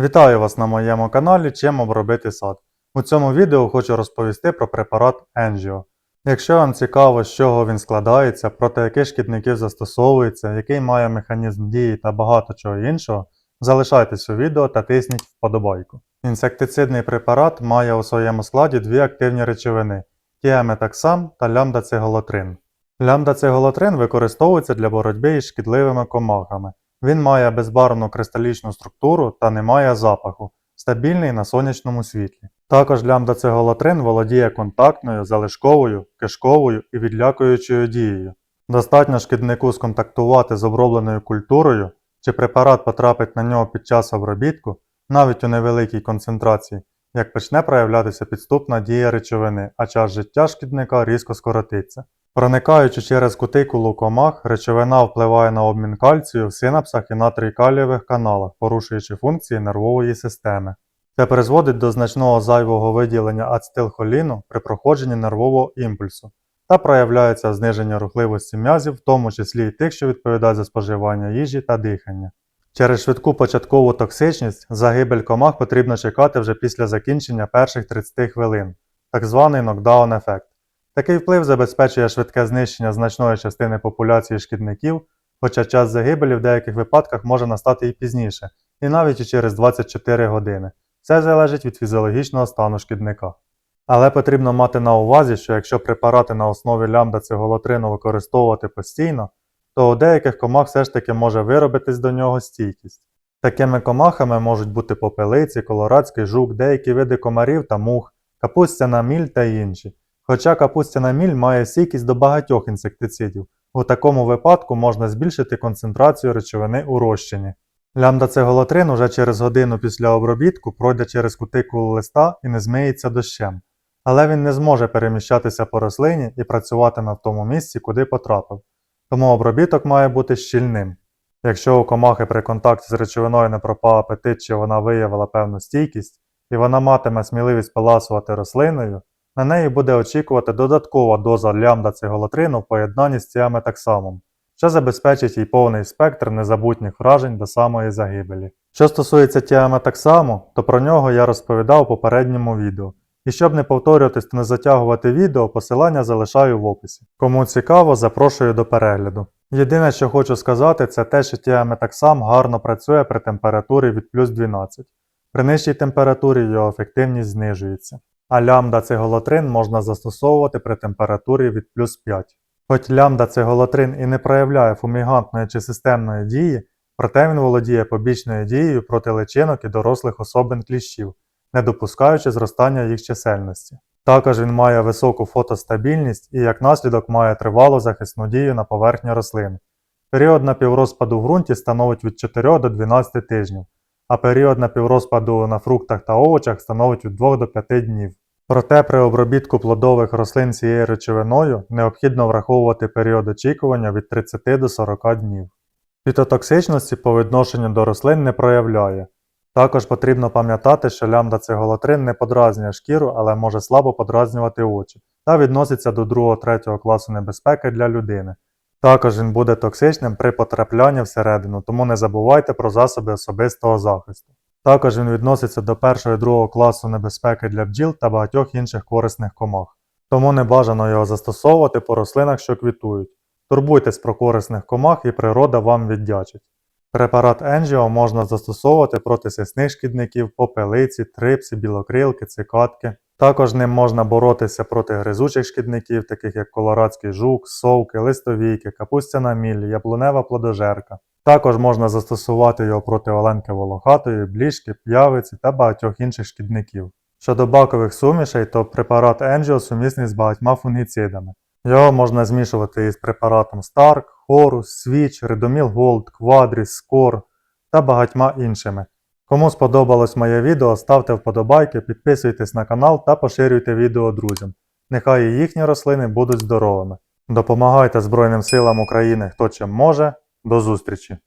Вітаю вас на моєму каналі Чим обробити сад. У цьому відео хочу розповісти про препарат Angio. Якщо вам цікаво, з чого він складається, проти яких шкідників застосовується, який має механізм дії та багато чого іншого, залишайтесь у відео та тисніть вподобайку. Інсектицидний препарат має у своєму складі дві активні речовини тіаметаксам та лямдацеголотрин. Лямдацеголотрин використовується для боротьби із шкідливими комахами. Він має безбарвну кристалічну структуру та не має запаху, стабільний на сонячному світлі. Також лямдацеголотрин володіє контактною, залишковою, кишковою і відлякуючою дією. Достатньо шкіднику сконтактувати з обробленою культурою, чи препарат потрапить на нього під час обробітку, навіть у невеликій концентрації, як почне проявлятися підступна дія речовини, а час життя шкідника різко скоротиться. Проникаючи через кутикулу комах, речовина впливає на обмін кальцію в синапсах і натрій-калієвих каналах, порушуючи функції нервової системи. Це призводить до значного зайвого виділення ацетилхоліну при проходженні нервового імпульсу та проявляється в зниженні рухливості м'язів, в тому числі й тих, що відповідають за споживання їжі та дихання. Через швидку початкову токсичність загибель комах потрібно чекати вже після закінчення перших 30 хвилин, так званий нокдаун-ефект. Такий вплив забезпечує швидке знищення значної частини популяції шкідників, хоча час загибелі в деяких випадках може настати і пізніше, і навіть і через 24 години. Це залежить від фізіологічного стану шкідника. Але потрібно мати на увазі, що якщо препарати на основі лямда-цеголотрину використовувати постійно, то у деяких комах все ж таки може виробитись до нього стійкість. Такими комахами можуть бути попелиці, колорадський жук, деякі види комарів та мух, капустяна міль та інші. Хоча капустяна міль має стійкість до багатьох інсектицидів, у такому випадку можна збільшити концентрацію речовини у розчині. Лямдацеголотрин уже через годину після обробітку пройде через кутикулу листа і не змиється дощем, але він не зможе переміщатися по рослині і працюватиме в тому місці, куди потрапив, тому обробіток має бути щільним. Якщо у комахи при контакті з речовиною не пропав апетит чи вона виявила певну стійкість, і вона матиме сміливість поласувати рослиною, на неї буде очікувати додаткова доза лямда-цеголотрину в поєднанні з тіаметаксамом, що забезпечить їй повний спектр незабутніх вражень до самої загибелі. Що стосується тіаметаксаму, то про нього я розповідав у попередньому відео. І щоб не повторюватись та не затягувати відео, посилання залишаю в описі. Кому цікаво, запрошую до перегляду. Єдине, що хочу сказати, це те, що тіаметаксам гарно працює при температурі від плюс 12. При нижчій температурі його ефективність знижується а лямда-цеголотрин можна застосовувати при температурі від плюс 5. Хоч лямда-цеголотрин і не проявляє фумігантної чи системної дії, проте він володіє побічною дією проти личинок і дорослих особин кліщів, не допускаючи зростання їх чисельності. Також він має високу фотостабільність і як наслідок має тривалу захисну дію на поверхні рослин. Період напіврозпаду в ґрунті становить від 4 до 12 тижнів, а період напіврозпаду на фруктах та овочах становить від 2 до 5 днів. Проте при обробітку плодових рослин цією речовиною необхідно враховувати період очікування від 30 до 40 днів. Фітотоксичності по відношенню до рослин не проявляє. Також потрібно пам'ятати, що лямда-цеголотрин не подразнює шкіру, але може слабо подразнювати очі та відноситься до 2-3 класу небезпеки для людини. Також він буде токсичним при потраплянні всередину, тому не забувайте про засоби особистого захисту. Також він відноситься до 1 і 2 класу небезпеки для бджіл та багатьох інших корисних комах. Тому не бажано його застосовувати по рослинах, що квітують. Турбуйтесь про корисних комах і природа вам віддячить. Препарат Енжіо можна застосовувати проти сисних шкідників, попелиці, трипсі, білокрилки, цикатки. Також ним можна боротися проти гризучих шкідників, таких як колорадський жук, совки, листовійки, капустяна міль, яблунева плодожерка. Також можна застосувати його проти оленки волохатої, бліжки, п'явиці та багатьох інших шкідників. Щодо бакових сумішей, то препарат Angio сумісний з багатьма фунгіцидами. Його можна змішувати із препаратом Stark, Horus, Switch, Redomil Gold, Quadris, Score та багатьма іншими. Кому сподобалось моє відео, ставте вподобайки, підписуйтесь на канал та поширюйте відео друзям. Нехай і їхні рослини будуть здоровими. Допомагайте Збройним силам України хто чим може. До зустрічі!